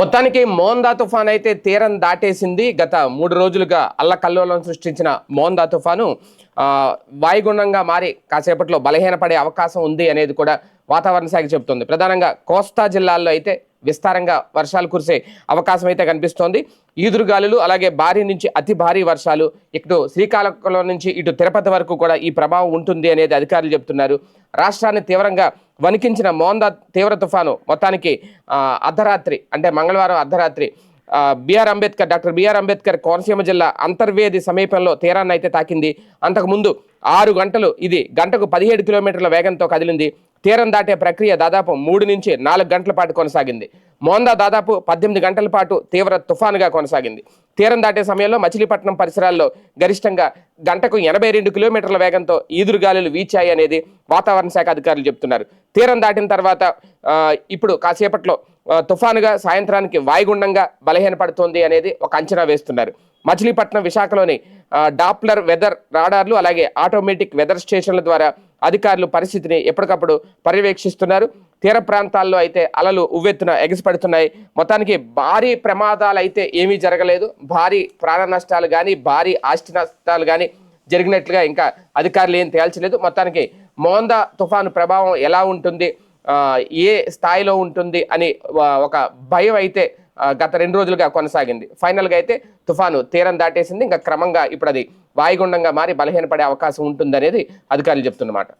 మొత్తానికి మోందా తుఫాన్ అయితే తీరం దాటేసింది. గత మూడు రోజులుగా అల్లకల్లోలం సృష్టించిన మోందా తుఫాను వాయుగుణంగా వాయుగుండంగా మారి కాసేపట్లో బలహీనపడే అవకాశం ఉంది అనేది కూడా వాతావరణ శాఖ చెబుతుంది. ప్రధానంగా కోస్తా జిల్లాల్లో అయితే విస్తారంగా వర్షాలు కురిసే అవకాశం అయితే కనిపిస్తోంది. ఈదురుగాలులు అలాగే భారీ నుంచి అతి భారీ వర్షాలు ఇటు శ్రీకాకుళం నుంచి ఇటు తిరుపతి వరకు కూడా ఈ ప్రభావం ఉంటుంది అనేది అధికారులు చెబుతున్నారు రాష్ట్రాన్ని తీవ్రంగా వణికించిన మోందా తీవ్ర తుఫాను మొత్తానికి అర్ధరాత్రి అంటే మంగళవారం అర్ధరాత్రి BR Ambedkar doctor BR Ambedkar Konaseema జిల్లా అంతర్వేది సమీపంలో తీరాన్ని అయితే తాకింది. అంతకుముందు ఆరు గంటలు ఇది గంటకు పదిహేడు కిలోమీటర్ల వేగంతో కదిలింది. తీరం దాటే ప్రక్రియ దాదాపు మూడు నుంచి నాలుగు గంటల పాటు కొనసాగింది. మోందా దాదాపు పద్దెనిమిది గంటల పాటు తీవ్ర తుఫానుగా కొనసాగింది. తీరం దాటే సమయంలో మచిలీపట్నం పరిసరాల్లో గరిష్టంగా గంటకు ఎనభై రెండు కిలోమీటర్ల వేగంతో ఈదురుగాలులు వీచాయి అనేది వాతావరణ శాఖ అధికారులు చెప్తున్నారు. తీరం దాటిన తర్వాత ఇప్పుడు కాసేపట్లో తుఫానుగా సాయంత్రానికి వాయుగుండంగా బలహీనపడుతోంది అనేది ఒక అంచనా వేస్తున్నారు. మచిలీపట్నం విశాఖలోని డాప్లర్ వెదర్ రాడార్లు అలాగే ఆటోమేటిక్ వెదర్ స్టేషన్ల ద్వారా అధికారులు పరిస్థితిని ఎప్పటికప్పుడు పర్యవేక్షిస్తున్నారు. తీర ప్రాంతాల్లో అయితే అలలు ఉవ్వెత్తున ఎగిసిపడుతున్నాయి. మొత్తానికి భారీ ప్రమాదాలు అయితే ఏమీ జరగలేదు. భారీ ప్రాణ నష్టాలు కానీ భారీ ఆస్తి నష్టాలు కానీ జరిగినట్లుగా ఇంకా అధికారులు ఏం తేల్చలేదు. మొత్తానికి మోందా తుఫాను ప్రభావం ఎలా ఉంటుంది ఏ స్థాయిలో ఉంటుంది అని ఒక భయం అయితే గత రెండు రోజులుగా కొనసాగింది. ఫైనల్గా అయితే తుఫాను తీరం దాటేసింది. ఇంకా క్రమంగా ఇప్పుడు అది వాయుగుండంగా మారి బలహీనపడే అవకాశం ఉంటుందనేది అధికారులు చెప్తున్నమాట.